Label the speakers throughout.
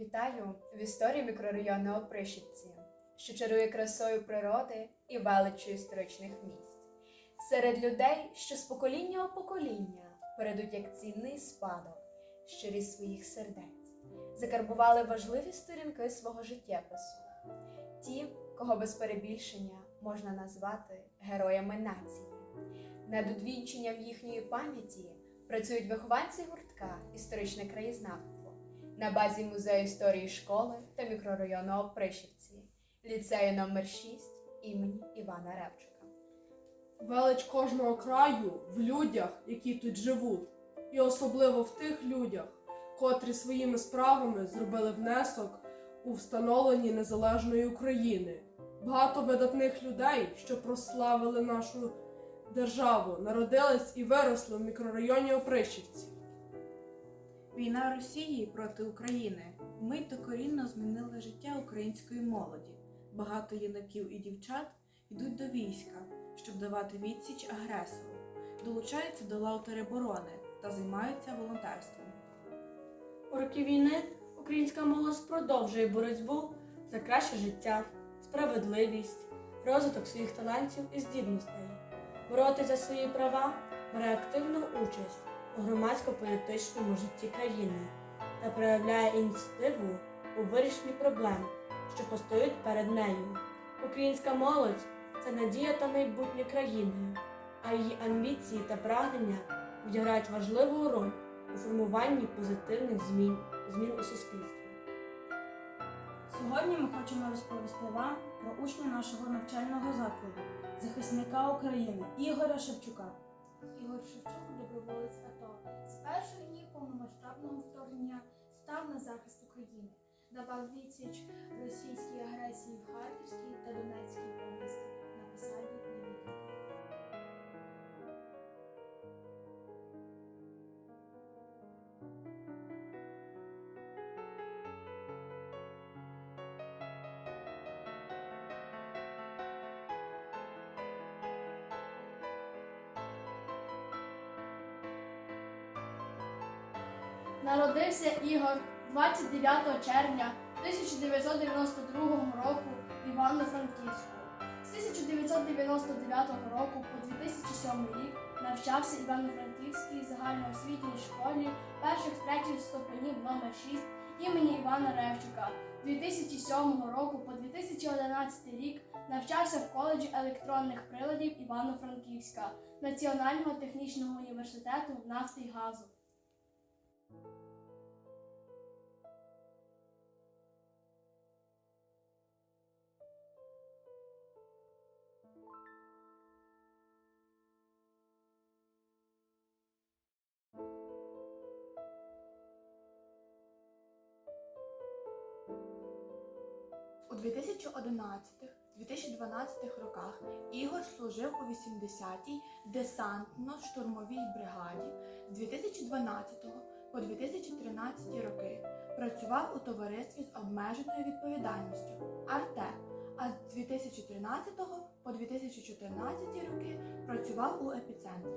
Speaker 1: Вітаю в історії мікрорайону Опришівці, що чарує красою природи і величчю історичних місць. Серед людей, що з покоління у покоління перейдуть як цінний спадок, різ своїх сердець, закарбували важливі сторінки свого життєпису, ті, кого без перебільшення можна назвати героями нації. Над одвінченням їхньої пам'яті працюють вихованці гуртка Історичне краєзнавство на базі музею історії школи та мікрорайону Опришівці, ліцею номер 6 імені Івана Ревчука.
Speaker 2: Велич кожного краю в людях, які тут живуть, і особливо в тих людях, котрі своїми справами зробили внесок у встановленні незалежної України. Багато видатних людей, що прославили нашу державу, народились і виросли в мікрорайоні Опришівці.
Speaker 3: Війна Росії проти України вмить докорінно змінила життя української молоді. Багато юнаків і дівчат йдуть до війська, щоб давати відсіч агресору, долучаються до лав тероборони та займаються волонтерством.
Speaker 4: У роки війни українська молодь продовжує боротьбу за краще життя, справедливість, розвиток своїх талантів і здібностей. Боротися за свої права бере активну участь у громадсько-політичному житті країни та проявляє ініціативу у вирішенні проблем, що постають перед нею. Українська молодь це надія та майбутнє країни, а її амбіції та прагнення відіграють важливу роль у формуванні позитивних змін, змін у суспільстві.
Speaker 5: Сьогодні ми хочемо розповісти вам про учня нашого навчального закладу, захисника України Ігоря Шевчука.
Speaker 6: Ігор Шевчук, доброволець АТО, з перших днів повномасштабного вторгнення став на захист України, давав відсіч російській агресії в Харківській та Донецькій
Speaker 7: Народився Ігор 29 червня 1992 року в Івано-Франківську. З 1999 року по 2007 рік навчався в Івано-Франківській загальноосвітній школі перших третіх ступенів номер 6 імені Івана Ревчука. 2007 року по 2011 рік навчався в коледжі електронних приладів Івано-Франківська Національного технічного університету нафти і газу.
Speaker 8: У 2011-2012 роках Ігор служив у 80-й десантно-штурмовій бригаді. З 2012 по 2013 роки працював у товаристві з обмеженою відповідальністю Арте, а з 2013 по 2014 роки працював у епіцентрі.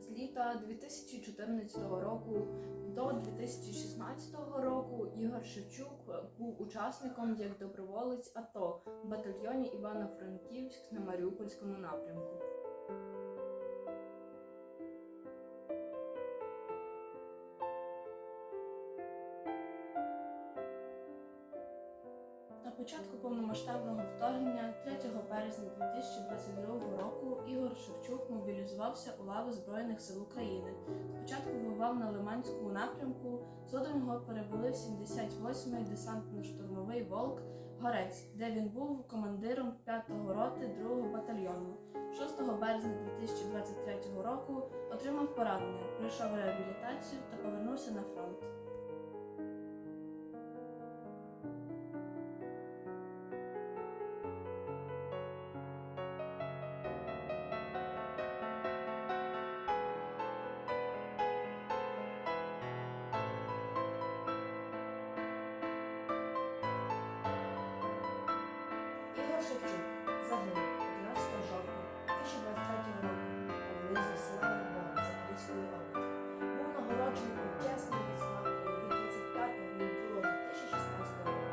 Speaker 9: З літа 2014 року до 2016 року Ігор Шевчук був учасником як доброволець АТО в батальйоні Івано-Франківськ на Маріупольському напрямку.
Speaker 4: Початку повномасштабного вторгнення 3 березня 2022 року Ігор Шевчук мобілізувався у лави Збройних сил України. Спочатку воював на Лиманському напрямку, згодом його перевели в 78-й десантно-штурмовий волк Горець, де він був командиром 5-го роти 2-го батальйону. 6 березня 2023 року отримав поранення, пройшов реабілітацію та повернувся на фронт.
Speaker 1: Микола Шевчук загинув 15 жовтня 2023 року поблизу села Вербова Запорізької області. Був нагороджений почесною відзнакою від 25 лютого 2016
Speaker 10: року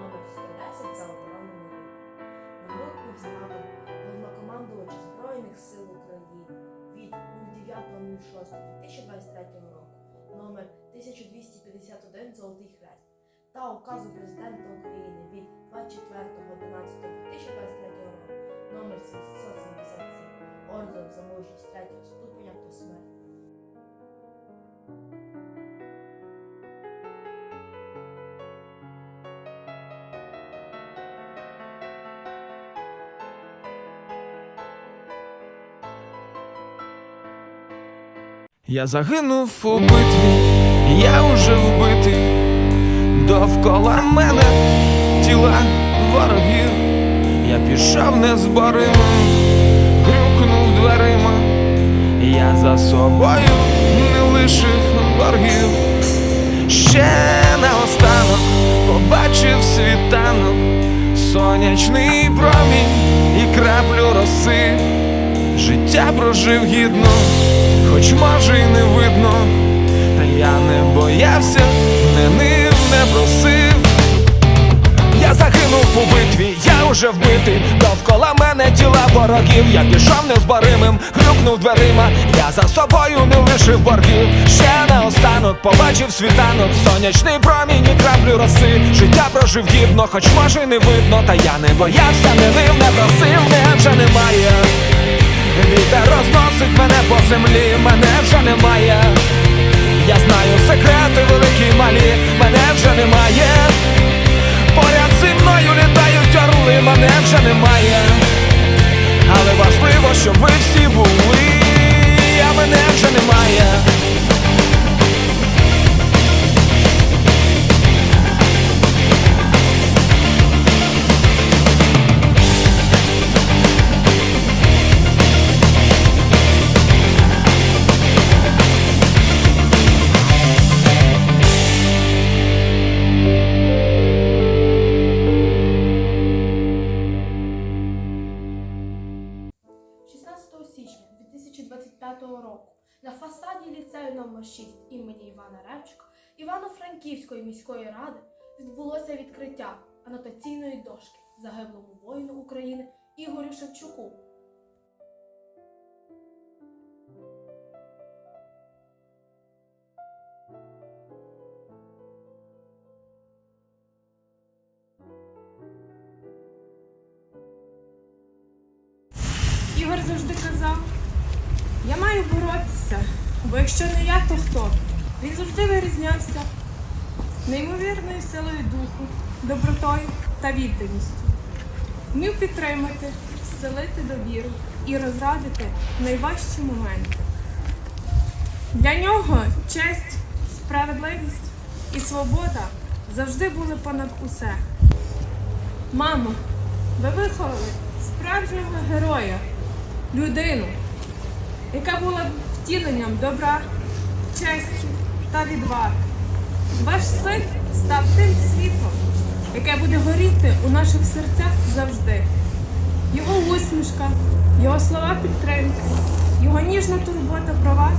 Speaker 10: номер 110 за оборону Миру. Народ був знаком головнокомандувача Збройних сил України від 09.06.2023 року номер 1251 Золотий Хрест та указу президента України.
Speaker 11: Я загинув у битві, я уже вбитий, довкола мене тіла ворогів, я пішов незборимим, грюкнув дверима, я за собою не лишив боргів. Ще наостанок побачив світанок, сонячний промінь і краплю роси. Життя прожив гідно, хоч може й не видно, та я не боявся, не нив, не просив. Я загинув у битві, я уже вбитий, довкола мене тіла ворогів, я пішов незборимим, грюкнув дверима, я за собою не лишив боргів. Ще наостанок побачив світанок, сонячний промінь і краплю роси. Життя прожив гідно, хоч може й не видно, та я не боявся, не нив, не просив, не вже немає. Вітер розносить мене по землі, мене вже немає. Я знаю
Speaker 7: фасаді ліцею номер 6 імені Івана Ревчика Івано-Франківської міської ради відбулося відкриття анотаційної дошки загиблому воїну України Ігорю Шевчуку.
Speaker 12: Ігор завжди казав: я маю боротися, бо якщо не я, то хто? Він завжди вирізнявся неймовірною силою духу, добротою та відданістю. Вмів підтримати, зселити довіру і розрадити найважчі моменти. Для нього честь, справедливість і свобода завжди були понад усе. Мамо, ви виховали справжнього героя, людину, яка була втіленням добра, честі та відваги. Ваш син став тим світлом, яке буде горіти у наших серцях завжди. Його усмішка, його слова підтримки, його ніжна турбота про вас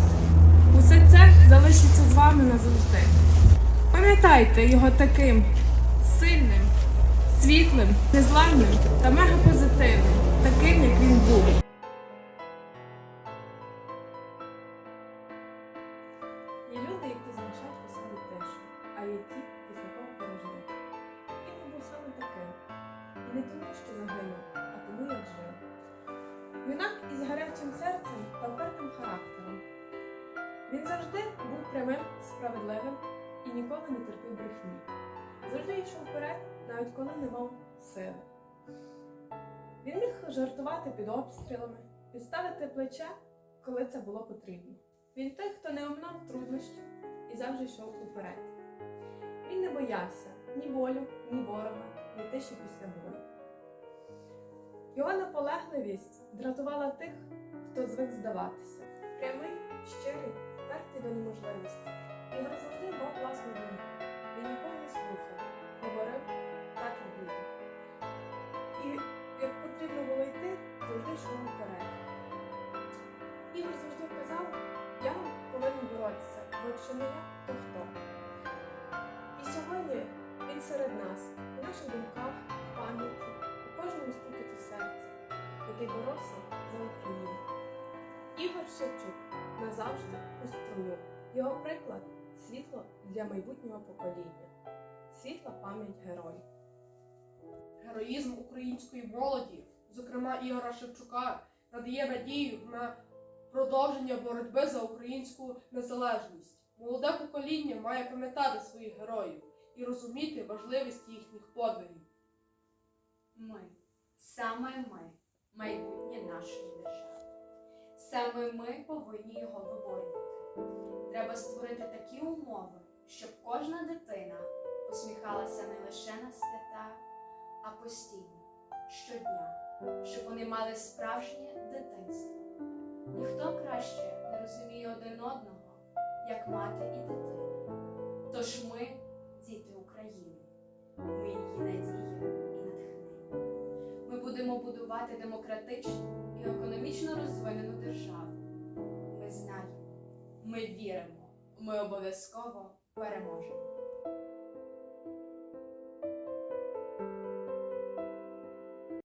Speaker 12: усе це залишиться з вами назавжди. Пам'ятайте його таким сильним, світлим, незламним та мегапозитивним,
Speaker 2: прямим, справедливим і ніколи не терпів брехні. Завжди йшов вперед, навіть коли не мав сили. Він міг жартувати під обстрілами, підставити плече, коли це було потрібно. Він той, хто не оминав труднощів і завжди йшов уперед. Він не боявся ні волю, ні ворога, ні тиші після бою. Його наполегливість дратувала тих, хто звик здаватися. Прямий, щирий, впертий до неможливості. Ігор завжди мав власну думку. Він нікого не слухав, говорив так, як було. І як потрібно було йти, завжди йшов вперед. Ігор завжди казав, я повинен боротися, бо якщо не я, то хто? І сьогодні він серед нас, у наших думках, пам'яті, у кожному стукіті серця, який боровся за Україну. Ігор Шевчук назавжди у струю. Його приклад світло для майбутнього покоління. Світла пам'ять героїв.
Speaker 13: Героїзм української молоді, зокрема Ігора Шевчука, надає надію на продовження боротьби за українську незалежність. Молоде покоління має пам'ятати своїх героїв і розуміти важливість їхніх подвигів.
Speaker 1: Ми, саме ми, майбутнє нашої держави. Саме ми повинні його виборювати. Треба створити такі умови, щоб кожна дитина посміхалася не лише на свята, а постійно, щодня, щоб вони мали справжнє дитинство. Ніхто краще не розуміє один одного, як мати і дитина. Тож ми діти України, ми її надія і натхнення. Ми будемо будувати демократичну і економічно розвинену державу. Ми знаємо, ми віримо, ми обов'язково переможемо.